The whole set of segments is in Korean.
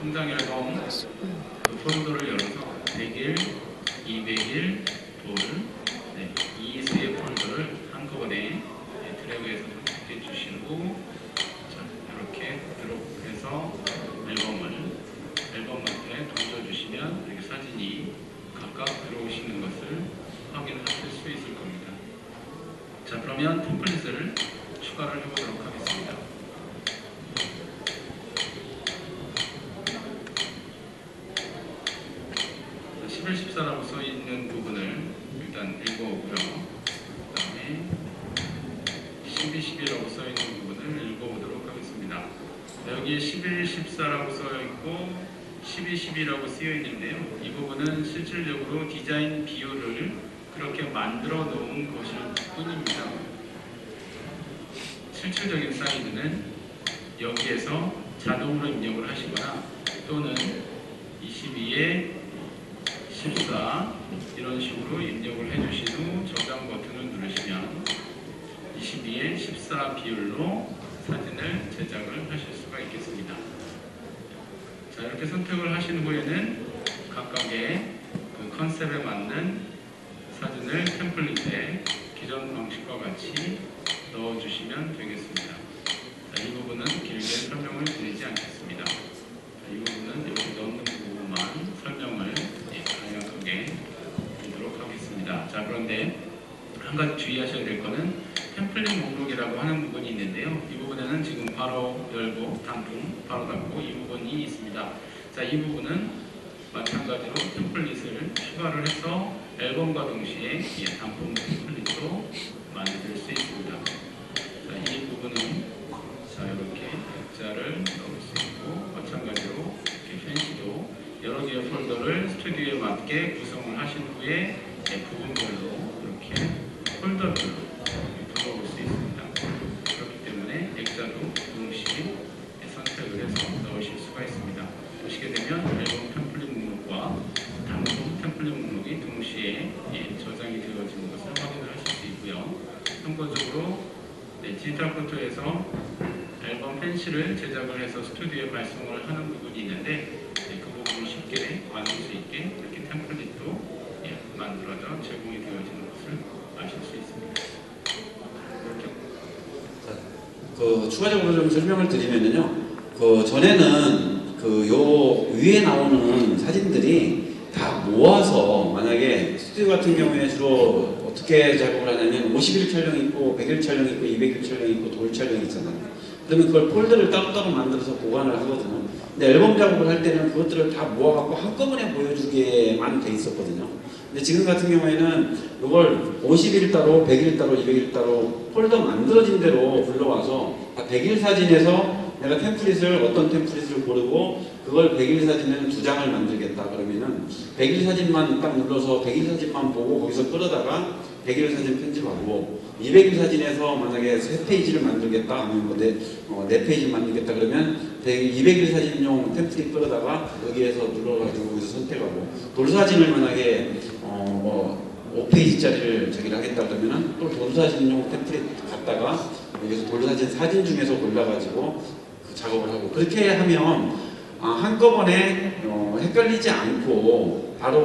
성장 앨범 그 폴더를 열어서 100일, 200일, 돌, 네, 이 세 폴더를 한꺼번에 네, 드래그해서 선택해 주시고 자, 이렇게 드롭해서 앨범을 앨범 앞에 던져주시면 이렇게 사진이 각각 들어오시는 것을 확인하실 수 있을 겁니다. 자 그러면 템플릿을 추가를 해보도록 하겠습니다. 11, 14라고 써 있는 부분을 일단 읽어오고요. 그 다음에 12, 11라고 써 있는 부분을 읽어보도록 하겠습니다. 자, 여기에 11, 14라고 써 있고 12, 12라고 쓰여 있는데요. 이 부분은 실질적으로 디자인 비율을 그렇게 만들어 놓은 것일 뿐입니다. 실질적인 사이즈는 여기에서 자동으로 입력을 하시거나 또는 22에 14 이런 식으로 입력을 해주신 후 저장 버튼을 누르시면 22에 14 비율로 사진을 제작을 하실 수가 있겠습니다. 자 이렇게 선택을 하신 후에는 각각의 그 컨셉에 맞는 사진을 템플릿에 기존 방식과 같이 넣어주시면 되겠습니다. 자, 이 부분은 길게 설명을 드리지 않겠습니다. 자, 이 부분은 여기 넣는 부분만 설명을 예, 간략하게 드리도록 하겠습니다. 자 그런데 한 가지 주의하셔야 될 것은 템플릿 목록이라고 하는 부분이 있는데요. 이 부분에는 지금 바로 열고 단품 바로 닫고 이 부분이 있습니다. 자 이 부분은 마찬가지로 템플릿을 추가를 해서 앨범과 동시에 예, 단품 템플릿도 만들 수 있습니다. 자, 이 부분은 자 이렇게 액자를 넣을 수 있고 마찬가지로 이렇게 펜시도 여러 개의 폴더를 스튜디오에 맞게 구성을 하신 후에 네, 부분별로 이렇게 폴더별로 들어올 수 있습니다. 그렇기 때문에 액자도 동시에 선택을 해서 넣으실 수가 있습니다. 보시게 되면 앨범 템플릿 목록과 단품 템플릿 목록이 동시에 예, 저장이 되어지는 것을 확인을 하실 수 있고요. 참고적으로 네, 디지털 포토에서 앨범 펜시를 제작을 해서 스튜디오에 발송을 하는 부분이 있는데 네, 그 부분을 쉽게 만들 수 있게 이렇게 템플릿도 예, 만들어져 제공이 되어지는 것을 아실 수 있습니다. 이렇게 그 추가적으로 좀 설명을 드리면요. 그 전에는 그 요 위에 나오는 사진들이 다 모아서 만약에 스튜디오 같은 경우에 주로 어떻게 작업을 하냐면 50일 촬영 있고 100일 촬영 있고 200일 촬영 있고 돌 촬영 있잖아요. 그러면 그걸 폴더를 따로따로 만들어서 보관을 하거든요. 근데 앨범 작업을 할 때는 그것들을 다 모아갖고 한꺼번에 보여주게만 돼 있었거든요. 근데 지금 같은 경우에는 이걸 50일 따로, 100일 따로, 200일 따로 폴더 만들어진 대로 불러와서 다 100일 사진에서 내가 템플릿을 어떤 템플릿을 고르고 그걸 100일 사진에는 두 장을 만들겠다 그러면은 100일 사진만 딱 눌러서 100일 사진만 보고 거기서 끌어다가 100일 사진 편집하고 200일 사진에서 만약에 세 페이지를 만들겠다 하면 뭐 네, 어, 네 페이지를 만들겠다 그러면 100, 200일 사진용 템플릿 끌어다가 여기에서 눌러가지고 여기서 선택하고 돌사진을 만약에 어, 뭐 5페이지짜리를 저기를 하겠다 그러면은 또 돌사진용 템플릿 갖다가 여기서 돌사진 사진 중에서 골라가지고 그 작업을 하고 그렇게 하면 아, 한꺼번에 어, 헷갈리지 않고 바로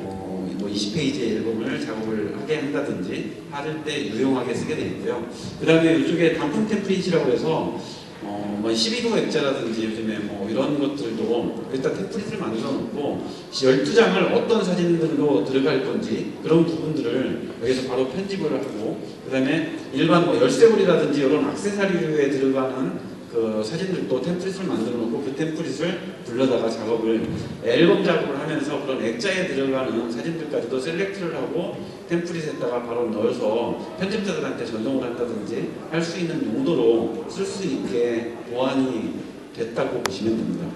어, 뭐 20페이지의 앨범을 작업을 하게 한다든지 할때 유용하게 쓰게 되어 있고요. 그 다음에 이쪽에 단품 템플릿이라고 해서 어, 뭐 12도 액자라든지 요즘에 뭐 이런 것들도 일단 템플릿을 만들어 놓고 12장을 어떤 사진들로 들어갈 건지 그런 부분들을 여기서 바로 편집을 하고 그 다음에 일반 뭐 열쇠고리라든지 이런 액세서리에 들어가는 그 사진들도 템플릿을 만들어 놓고 그 템플릿을 불러다가 작업을 앨범 작업을 하면서 그런 액자에 들어가는 사진들까지도 셀렉트를 하고 템플릿에다가 바로 넣어서 편집자들한테 전송을 한다든지 할 수 있는 용도로 쓸 수 있게 보완이 됐다고 보시면 됩니다.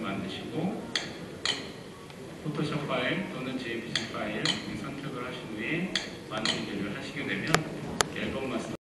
만드시고 포토샵 파일 또는 JPG 파일 선택을 하신 후에 만들기를 하시게 되면 앨범 마스터